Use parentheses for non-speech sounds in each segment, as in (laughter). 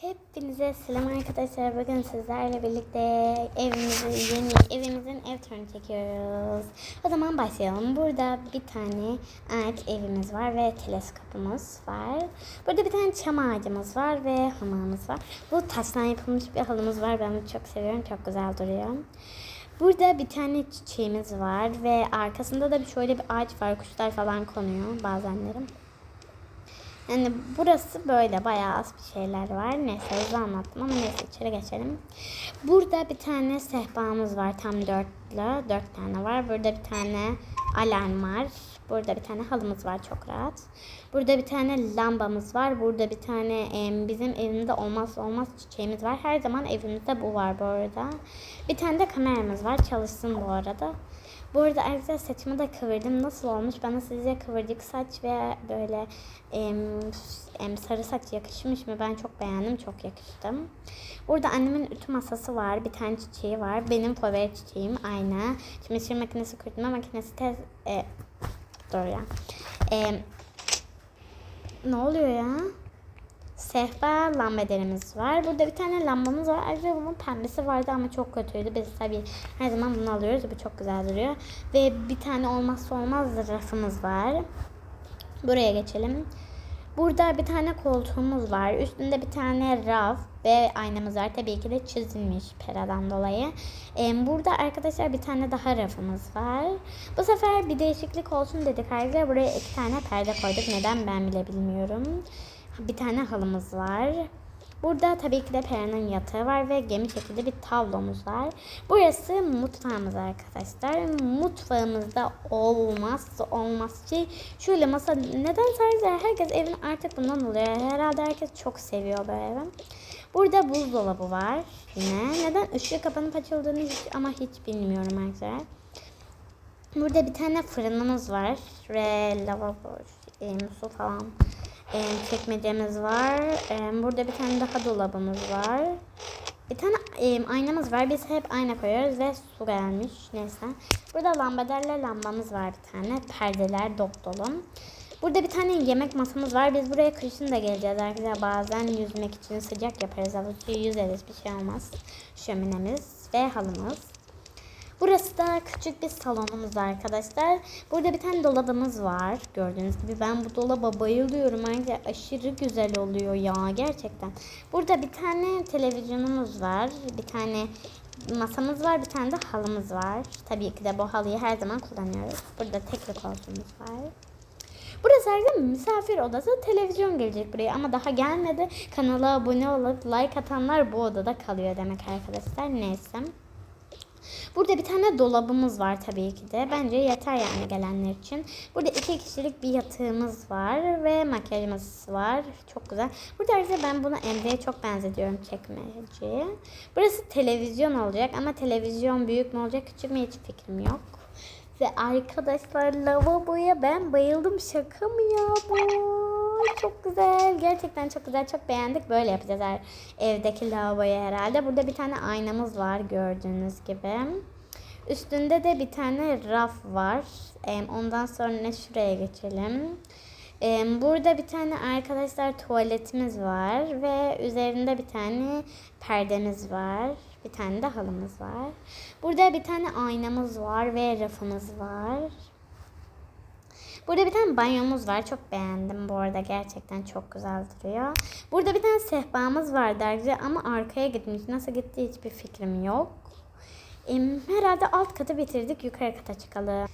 Hepinize selam arkadaşlar. Bugün sizlerle birlikte evimizin yeni evimizin ev turunu çekiyoruz. O zaman başlayalım. Burada bir tane ağaç evimiz var ve teleskopumuz var. Burada bir tane çam ağacımız var ve hamamımız var. Bu taştan yapılmış bir halımız var. Ben bunu çok seviyorum. Çok güzel duruyor. Burada bir tane çiçeğimiz var ve arkasında da şöyle bir ağaç var. Kuşlar falan konuyor bazenlerim. Yani burası böyle bayağı az bir şeyler var. Neyse hızlı anlattım ama neyse içeri geçelim. Burada bir tane sehpamız var tam dörtlü. Dört tane var. Burada bir tane alarm var. Burada bir tane halımız var çok rahat. Burada bir tane lambamız var. Burada bir tane em, bizim evimizde olmazsa olmaz çiçeğimiz var. Her zaman evimizde bu var bu arada. Bir tane de kameramız var. Çalışsın bu arada. Bu arada arkadaşlar saçımı da kıvırdım. Nasıl olmuş? Bana sizce kıvırcık saç ve böyle em, em, sarı saç yakışmış mı? Ben çok beğendim. Çok yakıştım. Burada annemin ütü masası var. Bir tane çiçeği var. Benim favori çiçeğim aynı. Çamaşır makinesi kurutma makinesi tez... E, dur ya. E, ne oluyor ya? Sehpa lambaderimiz var. Burada bir tane lambamız var. Ayrıca bunun pembesi vardı ama çok kötüydü. Biz tabii her zaman bunu alıyoruz. Bu çok güzel duruyor. Ve bir tane olmazsa olmaz rafımız var. Buraya geçelim. Burada bir tane koltuğumuz var. Üstünde bir tane raf ve aynamız var. Tabii ki de çizilmiş peradan dolayı. Ee, burada arkadaşlar bir tane daha rafımız var. Bu sefer bir değişiklik olsun dedik ayrıca buraya iki tane perde koyduk. Neden ben bile bilmiyorum. Bir tane halımız var. Burada tabii ki de Pera'nın yatağı var ve gemi şekilde bir tablomuz var. Burası mutfağımız arkadaşlar. Mutfağımızda olmazsa olmaz şey şöyle masa. Neden sadece herkes evin artık bundan oluyor. Herhalde herkes çok seviyor böyle evi. Burada buzdolabı var yine. Neden ışığı kapanıp açıldığını hiç, ama hiç bilmiyorum arkadaşlar. Burada bir tane fırınımız var ve lavabo, e, su falan e, çekmecemiz var. E, burada bir tane daha dolabımız var. Bir tane e, aynamız var. Biz hep ayna koyuyoruz ve su gelmiş. Neyse. Burada lambaderle lambamız var bir tane. Perdeler dop dolu. Burada bir tane yemek masamız var. Biz buraya kışın da geleceğiz arkadaşlar. Bazen yüzmek için sıcak yaparız. Havuzda yüzeriz bir şey olmaz. Şöminemiz ve halımız. Burası da küçük bir salonumuz arkadaşlar. Burada bir tane dolabımız var. Gördüğünüz gibi ben bu dolaba bayılıyorum. Ayrıca aşırı güzel oluyor ya gerçekten. Burada bir tane televizyonumuz var. Bir tane masamız var. Bir tane de halımız var. Tabii ki de bu halıyı her zaman kullanıyoruz. Burada tekli koltuğumuz var. Burası her misafir odası. Televizyon gelecek buraya ama daha gelmedi. Kanala abone olup like atanlar bu odada kalıyor demek arkadaşlar. Neyse. Burada bir tane dolabımız var tabii ki de. Bence yeter yani gelenler için. Burada iki kişilik bir yatağımız var ve makyaj masası var. Çok güzel. Burada ayrıca ben bunu Emre'ye çok benzetiyorum çekmece. Burası televizyon olacak ama televizyon büyük mü olacak küçük mü hiç fikrim yok. Ve arkadaşlar lavaboya ben bayıldım. Şaka mı ya bu? Çok güzel. Gerçekten çok güzel. Çok beğendik. Böyle yapacağız her evdeki lavaboya herhalde. Burada bir tane aynamız var gördüğünüz gibi. Üstünde de bir tane raf var. Ondan sonra şuraya geçelim. Burada bir tane arkadaşlar tuvaletimiz var ve üzerinde bir tane perdemiz var. Bir tane de halımız var. Burada bir tane aynamız var ve rafımız var. Burada bir tane banyomuz var. Çok beğendim bu arada. Gerçekten çok güzel duruyor. Burada bir tane sehpamız var derece ama arkaya gitmiş. Nasıl gitti hiçbir fikrim yok. Herhalde alt katı bitirdik. Yukarı kata çıkalım.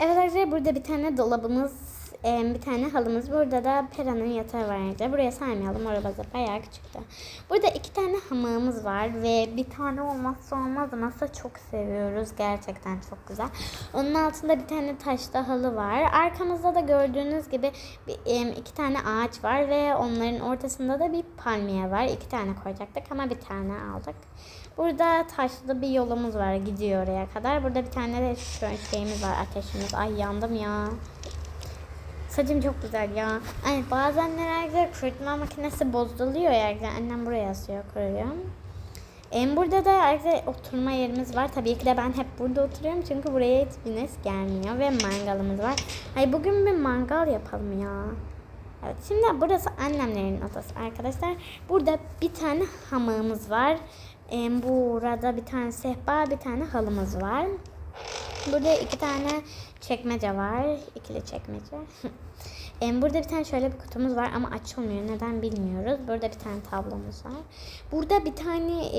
Evet arkadaşlar burada bir tane dolabımız bir tane halımız. Burada da Pera'nın yatağı var. arkadaşlar. Buraya saymayalım. Orası bayağı küçüktü. Burada iki tane hamağımız var ve bir tane olmazsa olmaz masa çok seviyoruz. Gerçekten çok güzel. Onun altında bir tane taşlı halı var. Arkamızda da gördüğünüz gibi bir, iki tane ağaç var ve onların ortasında da bir palmiye var. İki tane koyacaktık ama bir tane aldık. Burada taşlı bir yolumuz var gidiyor oraya kadar. Burada bir tane de şöyle şeyimiz var ateşimiz. Ay yandım ya. Saçım çok güzel ya. Ay bazen herhalde kurutma makinesi bozuluyor ya. Annem buraya asıyor kuruyor. En burada da ayrıca oturma yerimiz var. Tabii ki de ben hep burada oturuyorum çünkü buraya hiç güneş gelmiyor ve mangalımız var. Ay bugün bir mangal yapalım ya. Evet şimdi burası annemlerin odası arkadaşlar. Burada bir tane hamağımız var. Ee, burada bir tane sehpa, bir tane halımız var. Burada iki tane çekmece var. İkili çekmece. (laughs) Burada bir tane şöyle bir kutumuz var ama açılmıyor. Neden bilmiyoruz. Burada bir tane tablomuz var. Burada bir tane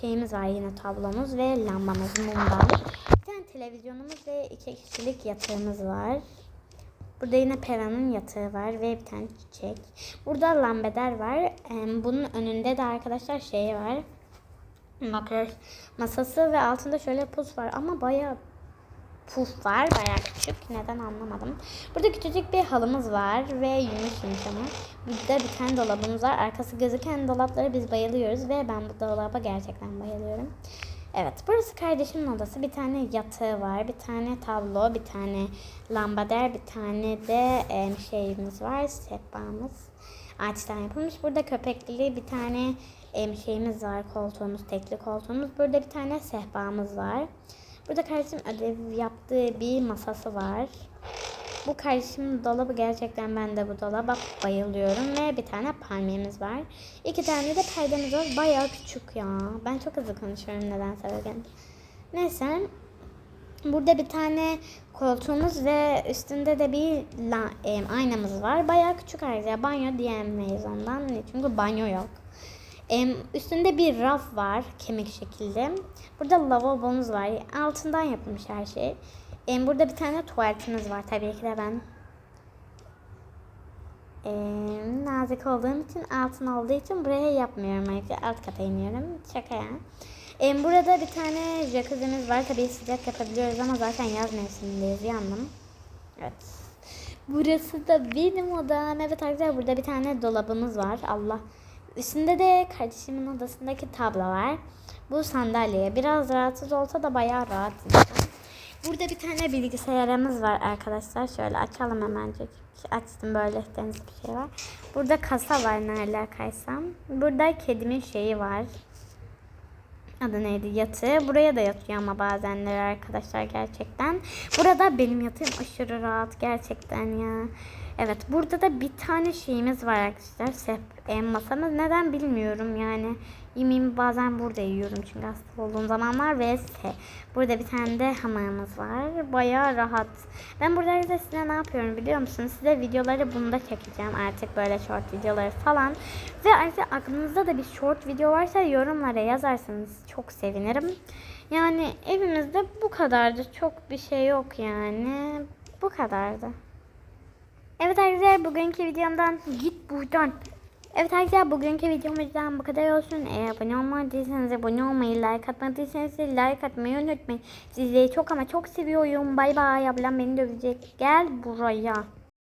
şeyimiz var yine tablomuz ve lambamız mumdan. Bir tane televizyonumuz ve iki kişilik yatağımız var. Burada yine Pera'nın yatağı var ve bir tane çiçek. Burada lambeder var. Bunun önünde de arkadaşlar şey var. Makyaj masası ve altında şöyle pus var ama bayağı puf var. Bayağı küçük. Neden anlamadım. Burada küçücük bir halımız var ve yumuş yumuş ama. Burada bir tane dolabımız var. Arkası gözüken dolaplara biz bayılıyoruz ve ben bu dolaba gerçekten bayılıyorum. Evet burası kardeşimin odası. Bir tane yatağı var. Bir tane tablo, bir tane lambader, bir tane de em, şeyimiz var. Sehpamız. Ağaçtan yapılmış. Burada köpekli bir tane em, şeyimiz var. Koltuğumuz, tekli koltuğumuz. Burada bir tane sehpamız var. Burada kardeşim ödev yaptığı bir masası var. Bu kardeşimin dolabı gerçekten ben de bu dolaba bayılıyorum ve bir tane palmiyemiz var. İki tane de perdemiz var. Bayağı küçük ya. Ben çok hızlı konuşuyorum nedense bugün. Neyse. Burada bir tane koltuğumuz ve üstünde de bir la, em, aynamız var. Bayağı küçük ayrıca. Banyo diyemeyiz ondan. Çünkü banyo yok. Üstünde bir raf var kemik şekilde. Burada lavabomuz var. Altından yapılmış her şey. Burada bir tane tuvaletimiz var. Tabii ki de ben nazik olduğum için altın olduğu için buraya yapmıyorum. Ayrıca alt kata iniyorum. Şaka ya. Burada bir tane jacuzzi'miz var. Tabii sıcak yapabiliyoruz ama zaten yaz mevsimindeyiz. Yandım. Evet. Burası da benim odam. Evet arkadaşlar burada bir tane dolabımız var. Allah. Üstünde de kardeşimin odasındaki tablo var. Bu sandalye. Biraz rahatsız olsa da bayağı rahat. Burada bir tane bilgisayarımız var arkadaşlar. Şöyle açalım hemencik. Açtım böyle deniz bir şey var. Burada kasa var ne alakaysam. Burada kedimin şeyi var. Adı neydi? Yatığı. Buraya da yatıyor ama bazenleri arkadaşlar gerçekten. Burada benim yatağım aşırı rahat gerçekten ya. Evet burada da bir tane şeyimiz var arkadaşlar. Sep en masamız. Neden bilmiyorum yani. Yemeğimi bazen burada yiyorum çünkü hasta olduğum zamanlar ve burada bir tane de hamamımız var. Bayağı rahat. Ben burada arkadaşlar size ne yapıyorum biliyor musunuz? Size videoları bunda çekeceğim artık böyle short videoları falan. Ve ayrıca aklınızda da bir short video varsa yorumlara yazarsanız çok sevinirim. Yani evimizde bu kadardı. Çok bir şey yok yani. Bu kadardı. Evet arkadaşlar bugünkü videomdan git buradan. Evet arkadaşlar bugünkü videomuzdan bu kadar olsun. Eğer abone olmadıysanız abone olmayı, like atmadıysanız like atmayı unutmayın. Sizleri çok ama çok seviyorum. Bay bay ablam beni dövecek. Gel buraya.